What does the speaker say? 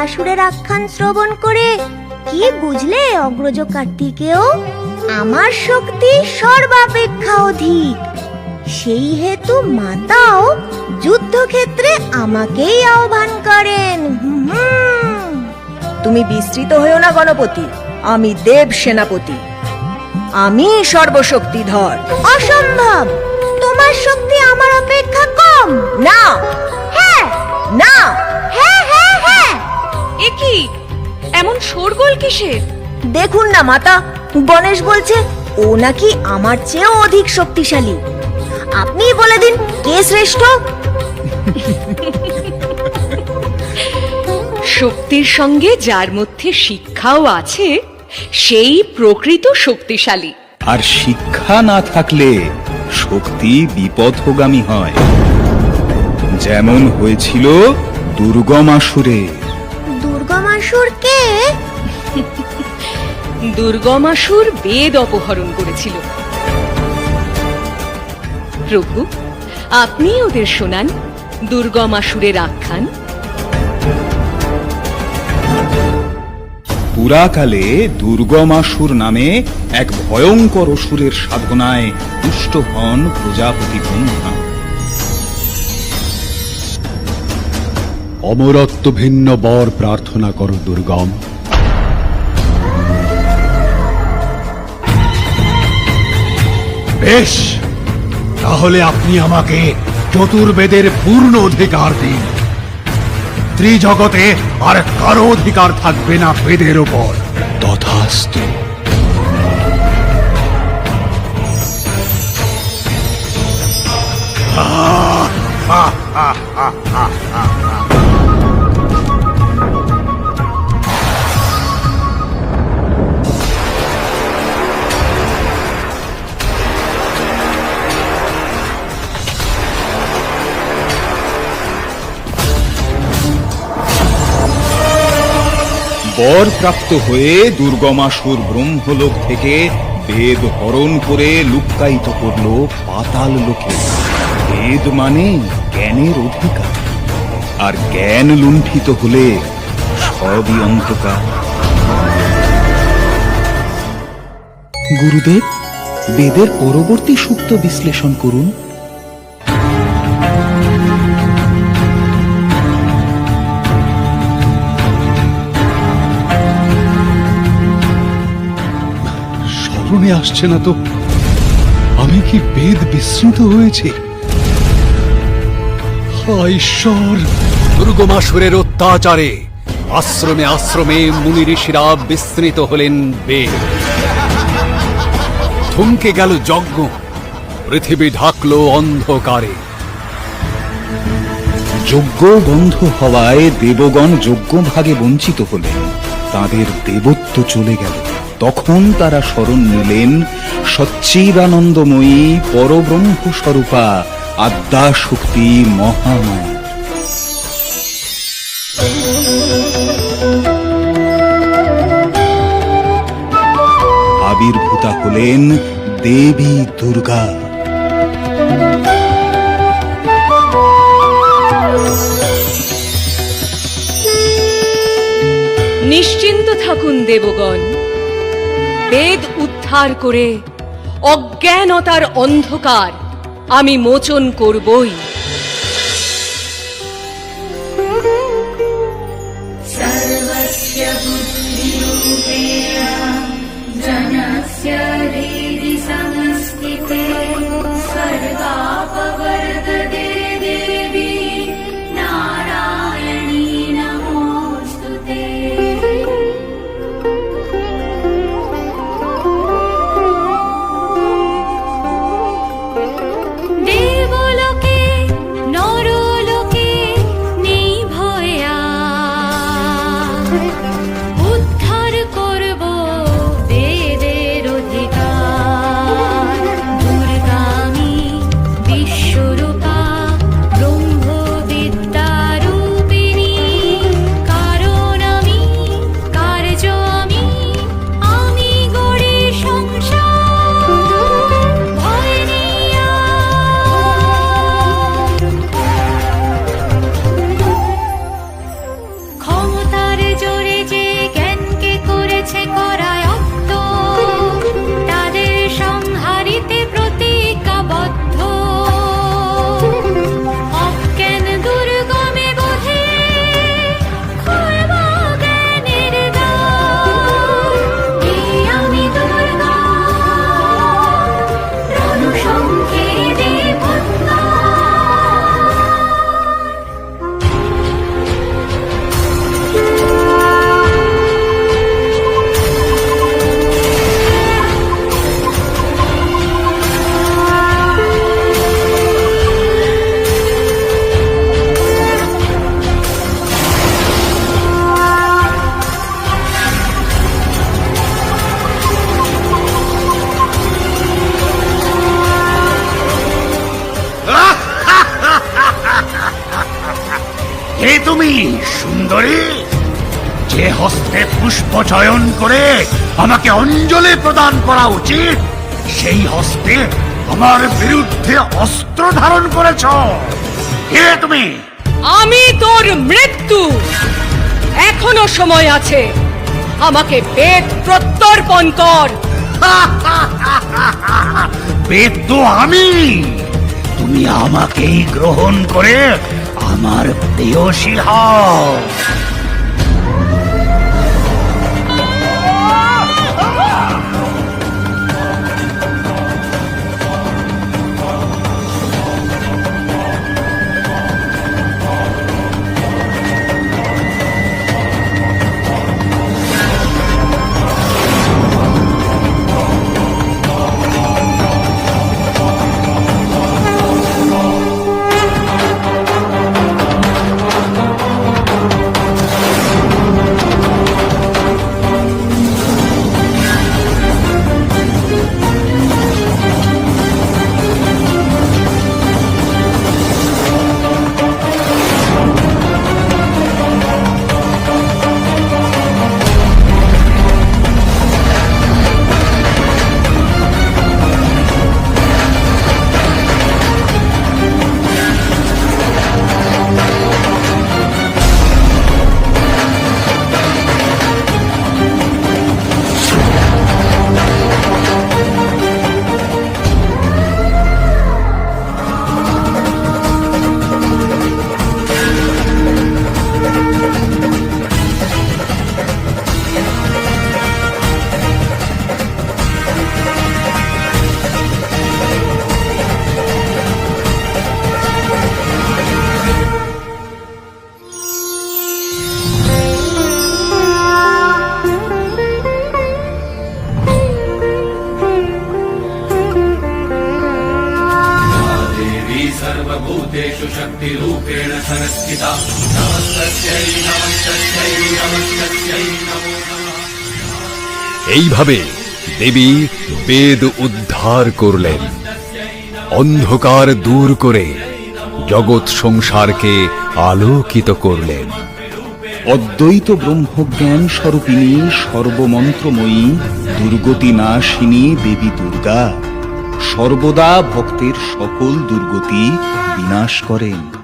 বকাসুরের আখ্যান শ্রবণ করে কি বুঝলে অগ্রজ কার্তিকেও? আমার শক্তি সর্বাপেক্ষা অধিক। সেই হেতু মাতাও যুদ্ধক্ষেত্রে আমাকেই আহ্বান করেন। তুমি বিস্তৃত হয়েও না গণপতি। আমি দেব সেনাপতি। আমি সর্বশক্তিধর। অসম্ভব! তোমার শক্তি আমার অপেক্ষা কম? না! শোরগোল কিসের? দেখুন না মাতা গণেশ বলছে ও নাকি আমার চেয়েও অধিক শক্তিশালী। আপনিই বলে দিন কে শ্রেষ্ঠ? শক্তির সঙ্গে যার মধ্যে শিক্ষাও আছে সেই প্রকৃত শক্তিশালী। আর শিক্ষা না থাকলে শক্তি বিপথগামী হয়। যেমন হয়েছিল দুর্গমাসুরে দুর্গমাসুর কে দুর্গমাসুর বেদ অপহরণ করেছিল। প্রভু আপনি ওদের শোনান দুর্গমাসুরের আখ্যান। পুরাকালে দুর্গমাসুর নামে এক ভয়ঙ্কর অসুরের সাধনায় তুষ্ট হন প্রজাপতি ব্রহ্মা। অমরত্ব ভিন্ন বর প্রার্থনা করো দুর্গম। বেশ। তাহলে আপনি আমাকে চতুর্বেদের পূর্ণ অধিকার দিন। ত্রিজগতে আর কারও অধিকার থাকবে না বেদের ওপর তথাস্তু। বর প্রাপ্ত হয়ে দুর্গমাসুর ব্রহ্মলোক থেকে বেদ হরণ করে লুক্কায়িত করল পাতাল লোকে। বেদ মানে জ্ঞানের অধিকার। আর জ্ঞান লুণ্ঠিত হলে সবই অন্ধকার। গুরুদেব, বেদের পরবর্তী সুপ্ত বিশ্লেষণ করুন। স্মরণে আসছে না তো। আমি কি বেদ বিস্মৃত হয়েছে? ঈশ্বর! দুর্গমাসুরের অত্যাচারে আশ্রমে আশ্রমে মুনি ঋষিরা বিস্মৃত হলেন বেদ। থমকে গেল যজ্ঞ পৃথিবী ঢাকলো অন্ধকারে। যজ্ঞ বন্ধ হওয়ায় দেবগণ যজ্ঞ ভাগে বঞ্চিত হলেন। তাদের দেবত্ব চলে গেল। তখন তারা স্মরণ নিলেন, সচ্চিদানন্দময়ী পরব্রহ্ম স্বরূপা আদ্যা শক্তি মহামায়া। আবির্ভূতা হলেন দেবী দুর্গা। নিশ্চিন্ত থাকুন দেবগণ। বেদ উদ্ধার করে অজ্ঞানতার অন্ধকার আমি মোচন করবই। সর্বস্য সুন্দরী যে হস্তে পুষ্প চয়ন করে আমাকে অঞ্জলি প্রদান করা উচিত সেই হস্তে আমার বিরুদ্ধে অস্ত্র ধারণ করেছ। কে তুমি! আমি তোর মৃত্যু। এখনও সময় আছে। আমাকে বেদ প্রত্যর্পণ কর। বেদ তো আমি। তুমি আমাকেই গ্রহণ করে আমার প্রেয়সী হও এইভাবে দেবী বেদ উদ্ধার করলেন। অন্ধকার দূর করে জগৎ সংসারকে আলোকিত করলেন। অদ্বৈত ব্রহ্মজ্ঞান স্বরূপিণী সর্বমন্ত্রময়ী দুর্গতি নাশিনী দেবী দুর্গা। সর্বদা ভক্তের সকল দুর্গতি বিনাশ করেন।